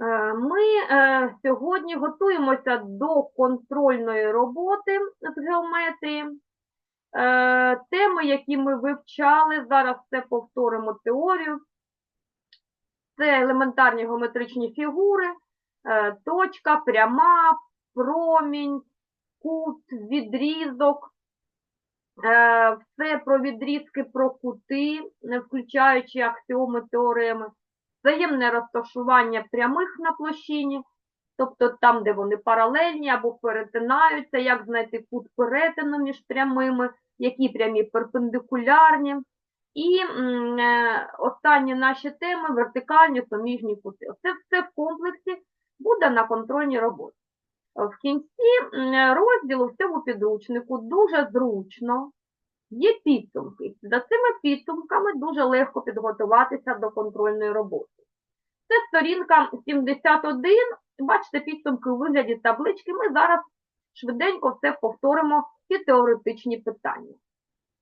Е, Ми е, сьогодні готуємося до контрольної роботи з геометрії. Е, Теми, які ми вивчали, зараз це повторимо теорію. Це елементарні геометричні фігури, точка, пряма, промінь, кут, відрізок. Все про відрізки, про кути, включаючи аксіоми теореми взаємне розташування прямих на площині, тобто там, де вони паралельні або перетинаються, як знайти кут перетину між прямими, які прямі перпендикулярні. І е, останні наші теми вертикальні суміжні кути. Це все в комплексі буде на контрольній роботі. В кінці розділу в цьому підручнику дуже зручно є підсумки. За цими підсумками дуже легко підготуватися до контрольної роботи. Це сторінка 71. Бачите, підсумки у вигляді таблички. Ми зараз швиденько все повторимо ці теоретичні питання.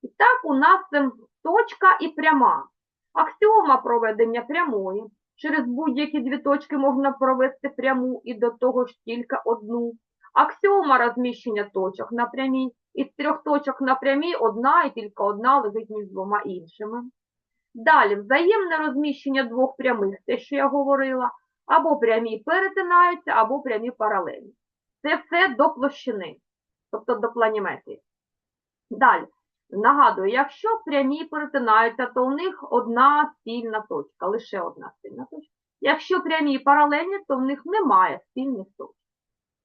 І так, у нас ем, точка і пряма. Аксіома проведення прямої. Через будь-які дві точки можна провести пряму і до того ж тільки одну. Аксіома розміщення точок на прямій. Із трьох точок на прямій одна і тільки одна лежить між двома іншими. Далі, взаємне розміщення двох прямих, те, що я говорила, або прямі перетинаються, або прямі паралельні. Це все до площини, тобто до планіметрії. Далі, нагадую, якщо прямі перетинаються, то у них одна спільна точка, лише одна спільна точка. Якщо прямі паралельні, то в них немає спільних точок.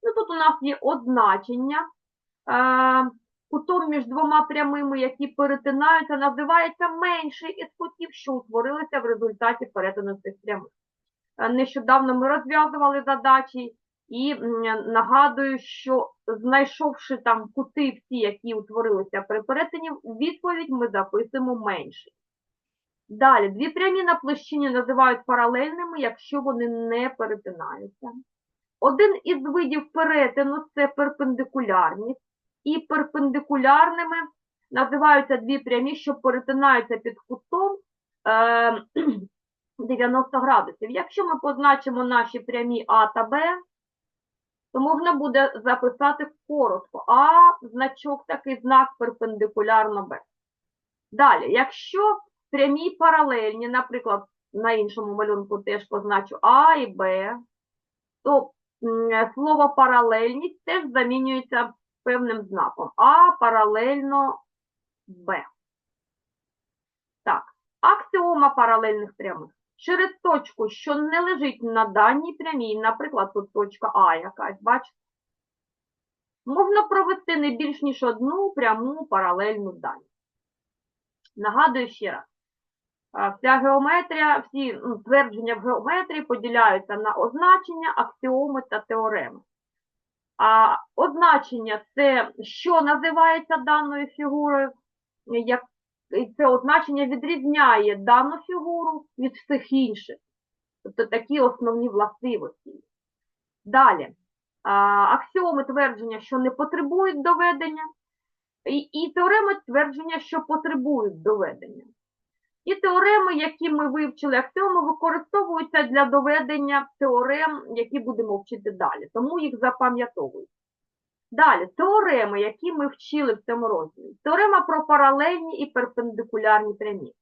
Ну, тут у нас є означення. Е, кутом між двома прямими, які перетинаються, називається менший із кутів, що утворилися в результаті перетину цих прямих. Е, Нещодавно ми розв'язували задачі і нагадую, що знайшовши там кути всі, які утворилися при перетині, відповідь ми записуємо менший. Далі, дві прямі на площині називають паралельними, якщо вони не перетинаються. Один із видів перетину це перпендикулярність і перпендикулярними називаються дві прямі, що перетинаються під кутом е, 90 градусів. Якщо ми позначимо наші прямі А та Б, то можна буде записати коротко А, значок такий знак перпендикулярно Б. Далі, якщо прямі паралельні, наприклад, на іншому малюнку теж позначу А і Б, то слово паралельність теж замінюється певним знаком. А паралельно Б. Так, аксіома паралельних прямих. Через точку, що не лежить на даній прямій, наприклад, тут точка А якась, бачите, можна провести не більш ніж одну пряму паралельну дані. Нагадую ще раз. Вся геометрія, всі ну, твердження в геометрії поділяються на означення, аксіоми та теореми. А означення це що називається даною фігурою, як це означення відрізняє дану фігуру від всіх інших. Тобто такі основні властивості. Далі, аксіоми твердження, що не потребують доведення, і, і теореми твердження, що потребують доведення. І теореми, які ми вивчили, аксіоми використовуються для доведення теорем, які будемо вчити далі, тому їх запам'ятовують. Далі, теореми, які ми вчили в цьому розділі. Теорема про паралельні і перпендикулярні прямі.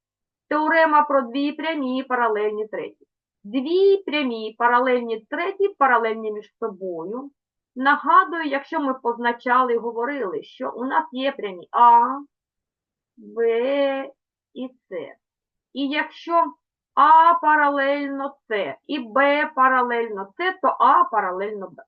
Теорема про дві прямі і паралельні треті. Дві прямі, паралельні треті, паралельні між собою. Нагадую, якщо ми позначали і говорили, що у нас є прямі А, Б і С. І якщо А паралельно С і Б паралельно С, то А паралельно Б.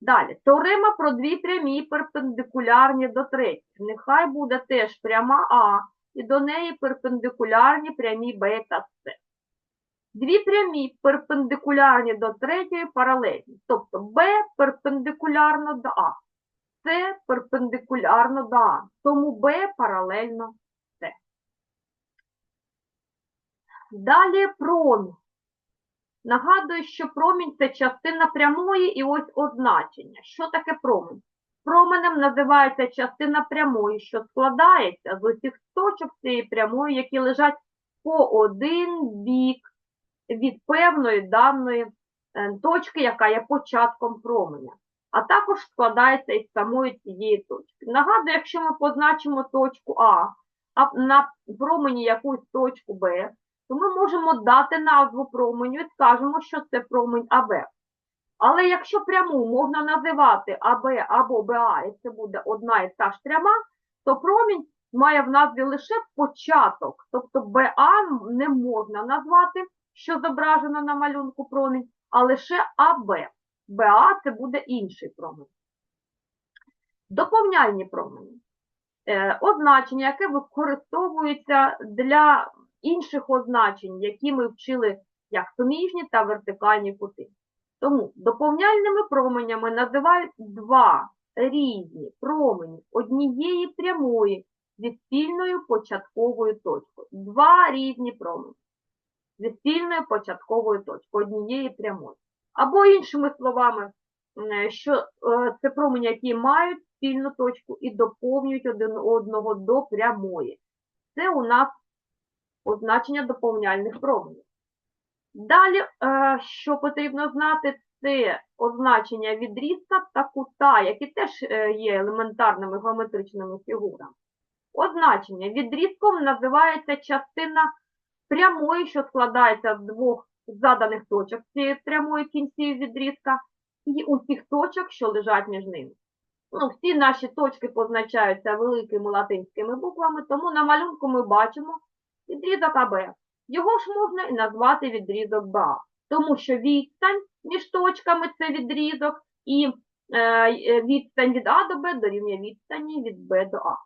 Далі, теорема про дві прямі перпендикулярні до третіх. Нехай буде теж пряма А, і до неї перпендикулярні прямі Б та С. Дві прямі перпендикулярні до третьої паралельні. Тобто Б перпендикулярно до А, С перпендикулярно до А. Тому Б паралельно С. Далі промінь. Нагадую, що промінь це частина прямої і ось означення. Що таке промінь? Променем називається частина прямої, що складається з усіх точок цієї прямої, які лежать по один бік від певної даної е, точки, яка є початком променя, а також складається із самої цієї точки. Нагадую, якщо ми позначимо точку А, а на промені якусь точку Б, то ми можемо дати назву променю і скажемо, що це промень АБ. Але якщо пряму можна називати АБ або БА, і це буде одна і та ж пряма, то промінь має в назві лише початок. Тобто БА не можна назвати, що зображено на малюнку промінь, а лише АБ. БА це буде інший промінь. Доповняльні промені. Е, означення, яке використовується для інших означень, які ми вчили як суміжні та вертикальні кути. Тому доповняльними променями називають два різні промені однієї прямої зі спільною початковою точкою. Два різні промені зі спільною початковою точкою однієї прямої. Або іншими словами, що е, це промені, які мають спільну точку і доповнюють один одного до прямої. Це у нас означення доповняльних променів. Далі, е, що потрібно знати, це означення відрізка та кута, які теж е, є елементарними геометричними фігурами. Означення відрізком називається частина прямої, що складається з двох заданих точок цієї прямої кінців відрізка, і усіх точок, що лежать між ними. Ну, всі наші точки позначаються великими латинськими буквами, тому на малюнку ми бачимо відрізок АБ. Його ж можна і назвати відрізок БА, тому що відстань між точками це відрізок, і е, відстань від А до Б дорівнює відстані від Б до А.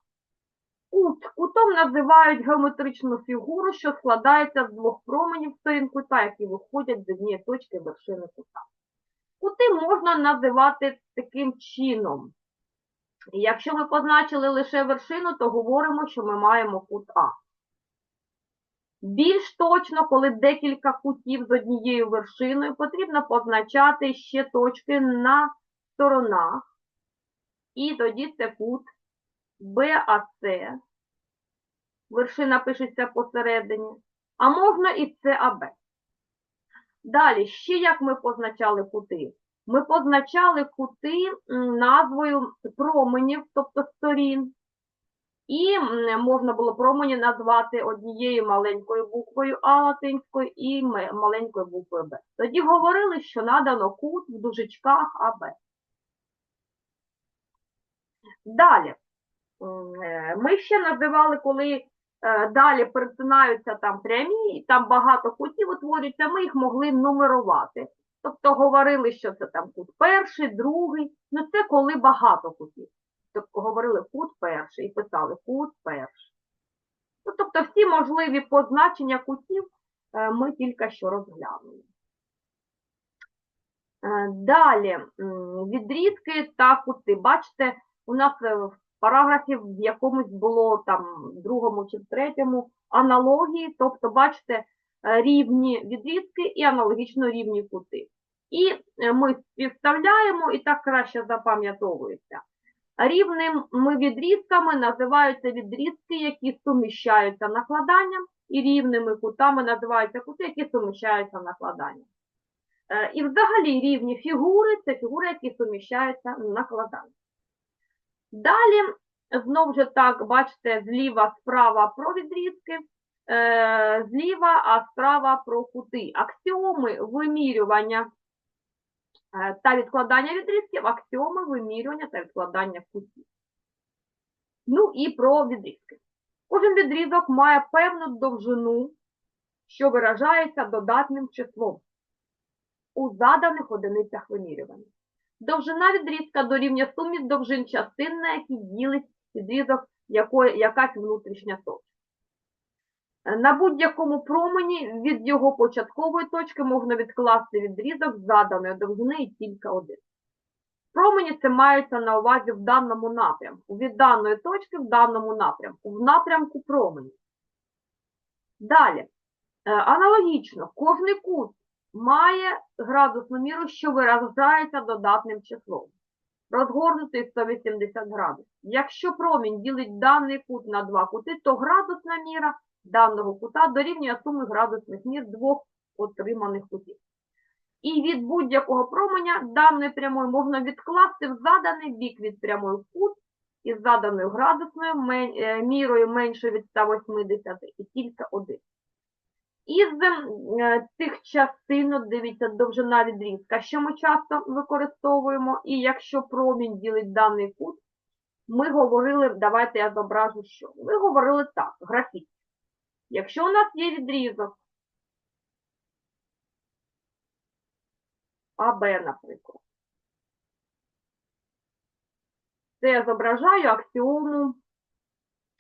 Кут. Кутом називають геометричну фігуру, що складається з двох променів сторін кута, які виходять з однієї точки вершини кута. Кути можна називати таким чином. Якщо ми позначили лише вершину, то говоримо, що ми маємо кут А. Більш точно, коли декілька кутів з однією вершиною, потрібно позначати ще точки на сторонах. І тоді це кут БАЦ. Вершина пишеться посередині, а можна і САБ. Далі, ще як ми позначали кути? Ми позначали кути назвою променів, тобто сторін. І можна було промені назвати однією маленькою буквою А латинською і маленькою буквою Б. Тоді говорили, що надано кут в дужечках АБ. Далі. Ми ще називали, коли е, далі перетинаються там прямі, і там багато кутів утворюється, ми їх могли нумерувати. Тобто говорили, що це там кут перший, другий. Ну це коли багато кутів. Тобто говорили кут перший і писали кут перший. Ну, тобто всі можливі позначення кутів е, ми тільки що розглянули. Е, Далі відрізки та кути. Бачите, у нас е, в параграфі в якомусь було там другому чи третьому аналогії, тобто, бачите, рівні відрізки і аналогічно рівні кути. І ми співставляємо, і так краще запам'ятовується. Рівними відрізками називаються відрізки, які суміщаються накладанням, і рівними кутами називаються кути, які суміщаються накладанням. Е, І взагалі рівні фігури це фігури, які суміщаються накладанням. Далі, знову ж так, бачите, зліва, справа про відрізки, е, зліва, а справа про кути. Аксіоми вимірювання та відкладання відрізків, аксіоми вимірювання та відкладання кутів. Ну і про відрізки. Кожен відрізок має певну довжину, що виражається додатним числом у заданих одиницях вимірювання. Довжина відрізка дорівнює сумі довжин частин, на які ділить відрізок якої, якась внутрішня точка. На будь-якому промені від його початкової точки можна відкласти відрізок заданої довжини і тільки один. Промені це маються на увазі в даному напрямку, від даної точки в даному напрямку, в напрямку променів. Далі, е, аналогічно, кожний кут має градусну міру, що виражається додатним числом. Розгорнутий 180 градусів. Якщо промінь ділить даний кут на два кути, то градусна міра даного кута дорівнює суми градусних мір двох отриманих кутів. І від будь-якого променя даної прямої можна відкласти в заданий бік від прямої кут із заданою градусною е, мірою менше від 180 і тільки один. Із е, цих частин, дивіться, довжина відрізка, що ми часто використовуємо, і якщо промінь ділить даний кут, ми говорили, давайте я зображу, що. Ми говорили так, графіт. Якщо у нас є відрізок АБ, наприклад, це я зображаю аксіому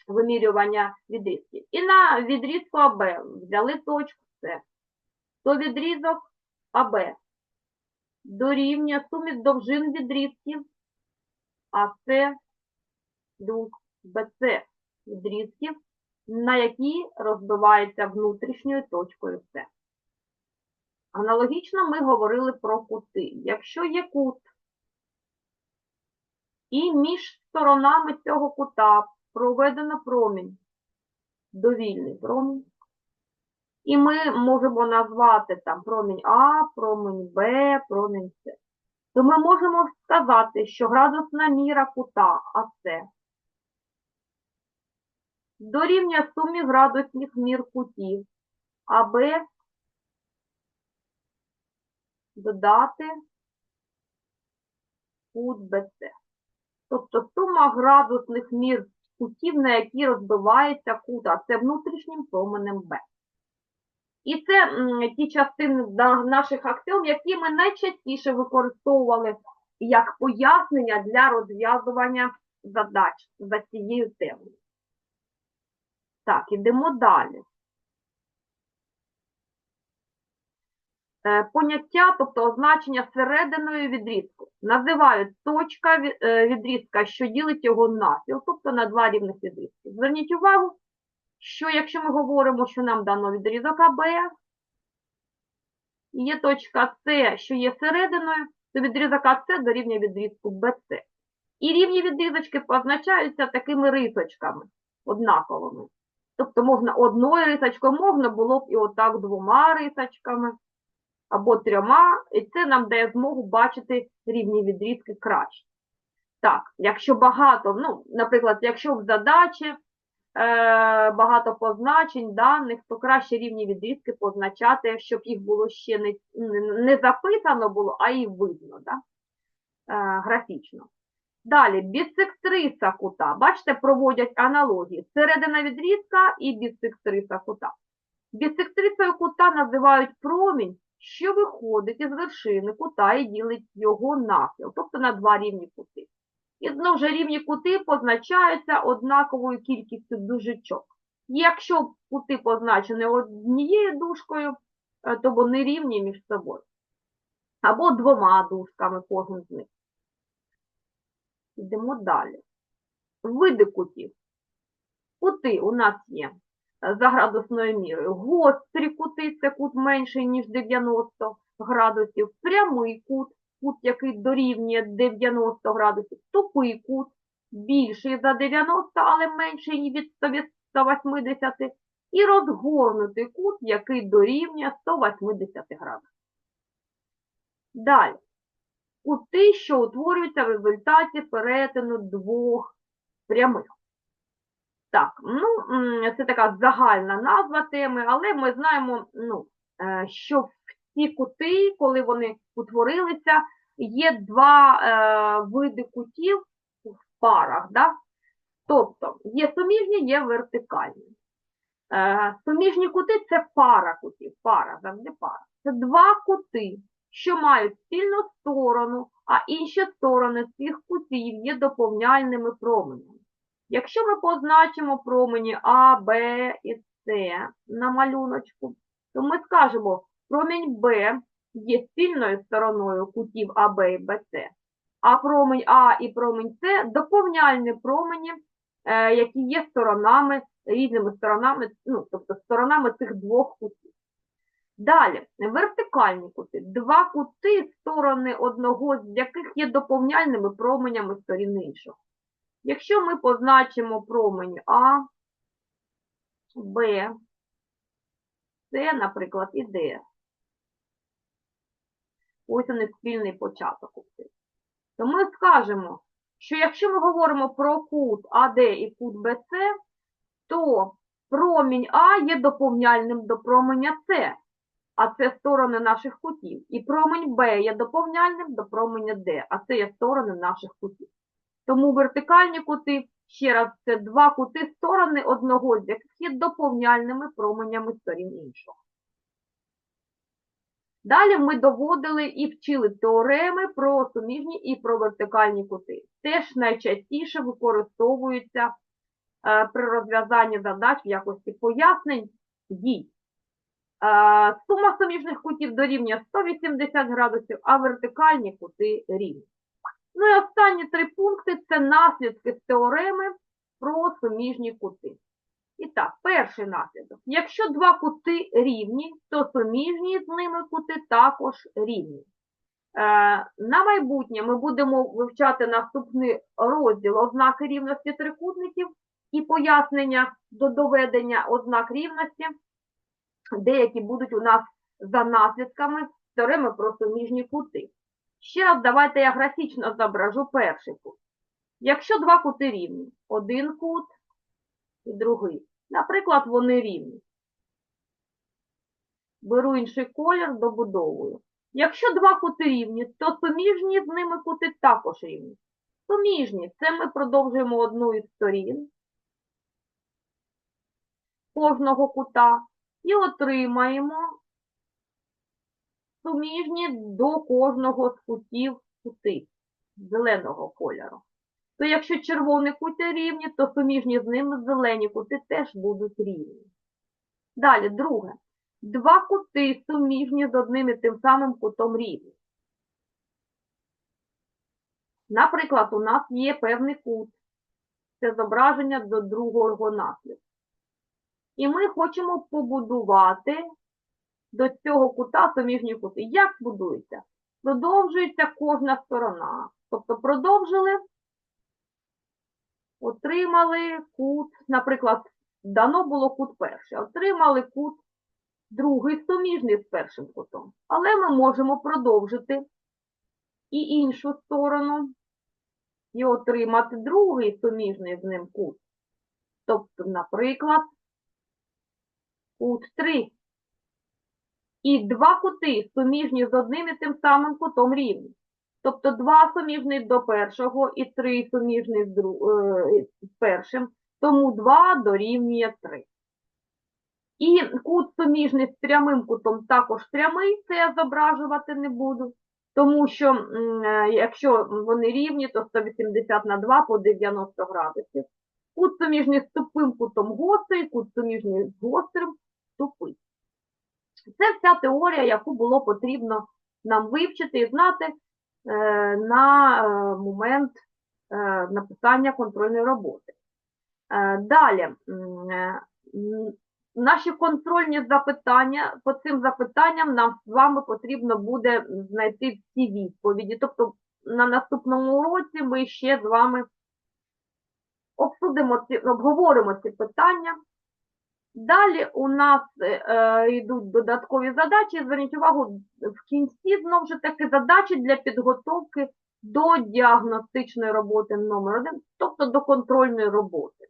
вимірювання відрізків. І на відрізку АБ взяли точку С, то відрізок АБ дорівнює сумі довжин відрізків АС плюс БС відрізків, на які розбивається внутрішньою точкою С. Аналогічно ми говорили про кути. Якщо є кут, і між сторонами цього кута проведено промінь, довільний промінь, і ми можемо назвати там промінь А, промінь Б, промінь С, то ми можемо сказати, що градусна міра кута АС дорівнює сумі градусних мір кутів АБ додати кут БС. Тобто сума градусних мір кутів, на які розбивається кут, а це внутрішнім променем Б. І це ті частини наших аксіом, які ми найчастіше використовували як пояснення для розв'язування задач за цією темою. Так, ідемо далі. Е, Поняття, тобто означення серединою відрізку, називають точка е, відрізка, що ділить його навпіл, тобто на два рівних відрізки. Зверніть увагу, що якщо ми говоримо, що нам дано відрізок АБ, і є точка С, що є серединою, то відрізок АС дорівнює відрізку БС. І рівні відрізочки позначаються такими рисочками однаковими. Тобто можна одною рисочкою, можна було б і отак двома рисочками або трьома, і це нам дає змогу бачити рівні відрізки краще. Так, якщо багато, ну, наприклад, якщо в задачі е, багато позначень, даних, то краще рівні відрізки позначати, щоб їх було ще не, не записано було, а і видно, да? е, графічно. Далі, бісектриса кута. Бачите, проводять аналогії. Середина відрізка і бісектриса кута. Бісектрисою кута називають промінь, що виходить із вершини кута і ділить його навпіл, тобто на два рівні кути. І знову ж рівні кути позначаються однаковою кількістю дужечок. Якщо кути позначені однією дужкою, е, то вони рівні між собою. Або двома дужками кожен з них. Йдемо далі. Види кутів. Кути у нас є е, за градусною мірою. Гострі кути це кут менший, ніж 90 градусів. Прямий кут, кут, який дорівнює 90 градусів. Тупий кут, більший за 90, але менший від 180. І розгорнутий кут, який дорівнює 180 градусів. Далі. Кути, що утворюються в результаті перетину двох прямих. Так, ну, це така загальна назва теми, але ми знаємо, ну, е, що ці кути, коли вони утворилися, є два е, види кутів в парах. Да? Тобто є суміжні, є вертикальні. Е, Суміжні кути це пара кутів, пара, завжди пара. Це два кути, що мають спільну сторону, а інші сторони цих кутів є доповняльними променями. Якщо ми позначимо промені А, Б і С на малюночку, то ми скажемо, промінь Б є спільною стороною кутів АБ і БС, а промінь А і промінь С доповняльні промені, е, які є сторонами, різними сторонами, ну, тобто сторонами цих двох кутів. Далі, вертикальні кути. Два кути, сторони одного з яких є доповняльними променями сторін іншого. Якщо ми позначимо промень А, Б, С, наприклад, і Д, Ось у них спільний початок. цих. То ми скажемо, що якщо ми говоримо про кут АД і кут БЦ, то промінь А є доповняльним до променя С, а це сторони наших кутів. І промінь Б є доповняльним до променя Д, а це є сторони наших кутів. Тому вертикальні кути, ще раз, це два кути сторони одного з яких є доповняльними променями сторін іншого. Далі ми доводили і вчили теореми про суміжні і про вертикальні кути. Теж найчастіше використовуються е, при розв'язанні задач в якості пояснень дій. Е, сума суміжних кутів дорівнює 180 градусів, а вертикальні кути рівні. Ну і останні три пункти це наслідки з теореми про суміжні кути. І так, перший наслідок. Якщо два кути рівні, то суміжні з ними кути також рівні. Е, на майбутнє ми будемо вивчати наступний розділ ознаки рівності трикутників і пояснення до доведення ознак рівності, деякі будуть у нас за наслідками теореми про суміжні кути. Ще раз давайте я графічно зображу перший кут. Якщо два кути рівні, один кут і другий. Наприклад, вони рівні. Беру інший колір, добудовую. Якщо два кути рівні, то суміжні з ними кути також рівні. Суміжні це ми продовжуємо одну із сторін кожного кута і отримаємо суміжні до кожного з кутів кути зеленого кольору. То якщо червоні кути рівні, то суміжні з ними зелені кути теж будуть рівні. Далі, друге. Два кути суміжні з одним і тим самим кутом рівні. Наприклад, у нас є певний кут. Це зображення до другого наслідку. І ми хочемо побудувати до цього кута суміжні кути. Як будується? Продовжується кожна сторона. Тобто продовжили, отримали кут, наприклад, дано було кут перший, отримали кут другий суміжний з першим кутом. Але ми можемо продовжити і іншу сторону і отримати другий суміжний з ним кут. Тобто, наприклад, кут 3. І два кути суміжні з одним і тим самим кутом рівні. Тобто два суміжні до першого і три суміжні з, дру... е, з першим, тому 2 дорівнює 3. І кут суміжний з прямим кутом також прямий, це я зображувати не буду, тому що е, якщо вони рівні, то 180 на 2 по 90 градусів. Кут суміжний з тупим кутом гострий, кут суміжний з гострим тупий. Це вся теорія, яку було потрібно нам вивчити і знати е, на е, момент е, написання контрольної роботи. Далі, наші контрольні запитання, по цим запитанням нам з вами потрібно буде знайти всі відповіді. Тобто на наступному уроці ми ще з вами обсудимо ці, обговоримо ці питання. Далі у нас е, е, йдуть додаткові задачі. Зверніть увагу, в кінці знову ж таки задачі для підготовки до діагностичної роботи номер 1 тобто до контрольної роботи.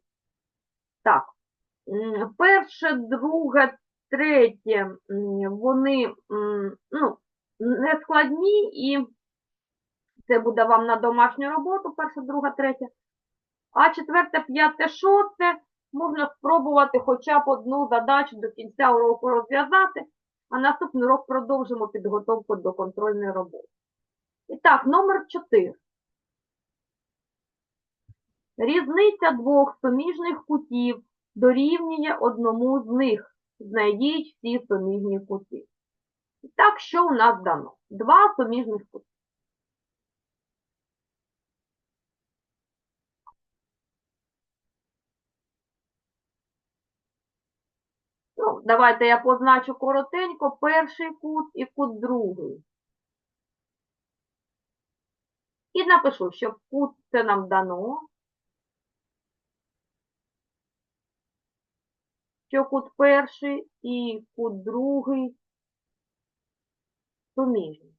Так, перше, друге, третє, вони ну, не складні, і це буде вам на домашню роботу, перше, друге, третє. А четверте, п'яте, шосте можна спробувати хоча б одну задачу до кінця уроку розв'язати, а наступний урок продовжимо підготовку до контрольної роботи. І так, номер 4. Різниця двох суміжних кутів дорівнює одному з них. Знайдіть всі суміжні кути. І так, що у нас дано? Два суміжних кути. Давайте я позначу коротенько перший кут і кут другий. І напишу, що кут це нам дано, що кут перший і кут другий суміжні.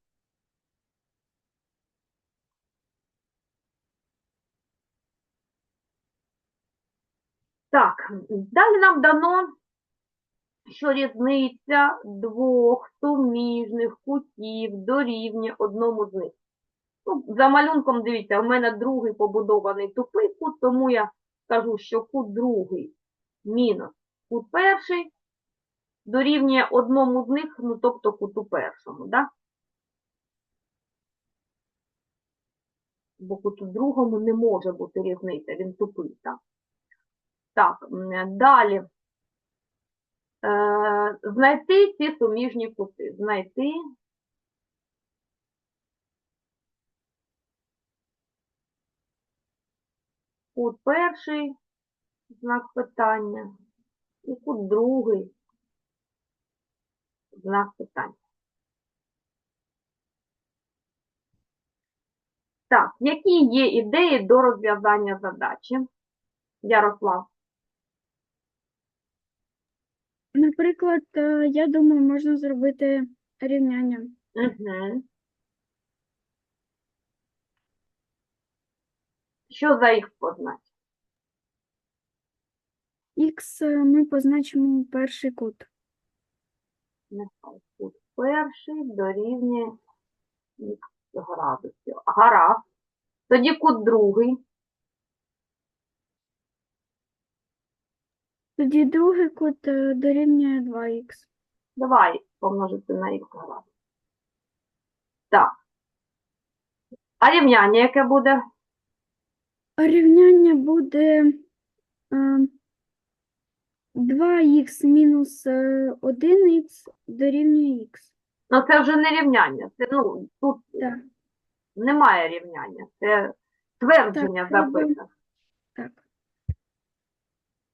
Так, далі нам дано що різниця двох суміжних кутів дорівнює одному з них. Ну, за малюнком, дивіться, у мене другий побудований тупий кут, тому я скажу, що кут другий мінус кут перший дорівнює одному з них, ну, тобто куту першому, да? Бо куту другому не може бути різниця, він тупий, так? Так, далі. Е, знайти ці суміжні кути. Знайти кут перший, знак питання, і кут другий, знак питання. Так, які є ідеї до розв'язання задачі? Ярослав. Наприклад, е, я думаю, можна зробити рівняння. Угу. Що за їх позначити? Х е, ми позначимо перший кут. Нехай кут перший дорівнює х градусів. Гаразд. Тоді кут другий. Тоді другий кут е, дорівнює 2х. Давай помножити на х градусів. Так. А рівняння яке буде? А рівняння буде е, 2х мінус е, 1х дорівнює х. Ну, це вже не рівняння. Це, ну, тут Так, немає рівняння. Це твердження Так, треба- записане.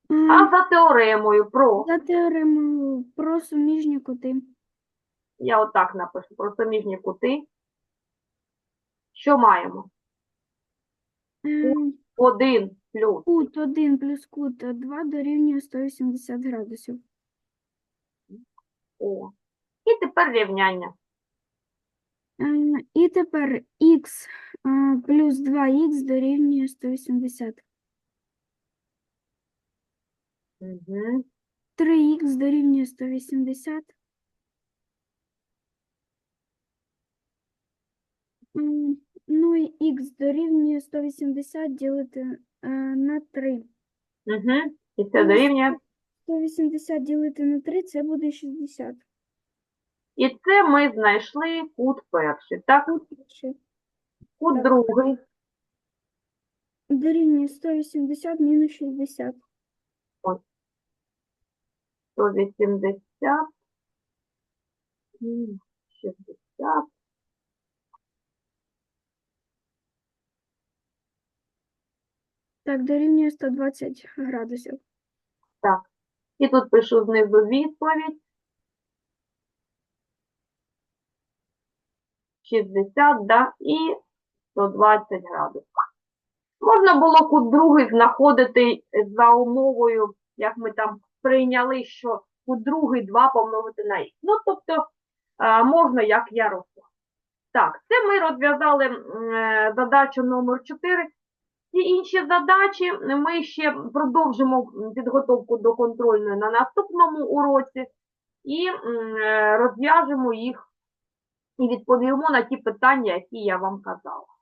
А за теоремою про, За теоремою про суміжні кути. я отак напишу, про суміжні кути. Що маємо? Е, 1 плюс Кут 1 плюс кут 2 дорівнює 180 градусів. О. І тепер рівняння. Е, І тепер х е, плюс 2х дорівнює 180. Угу. 3х дорівнює 180. М, Ну і х дорівнює 180 ділити е, на 3. Угу. І це дорівнює. 180 ділити на 3 це буде 60. І це ми знайшли кут перший. Так, Кут перший кут Так. другий. дорівнює 180 мінус 60. 180. м, 60. Так, дорівнює 120 градусів. Так. І тут пишу знизу відповідь. 60, да, і 120 градусів. Можна було кут другий знаходити за умовою, як ми там прийняли, що кут другий 2 помножити на х. Ну, тобто, можна, як я росла. Так, це ми розв'язали е, задачу номер 4. Ці інші задачі ми ще продовжимо підготовку до контрольної на наступному уроці і е, розв'яжемо їх і відповімо на ті питання, які я вам казала.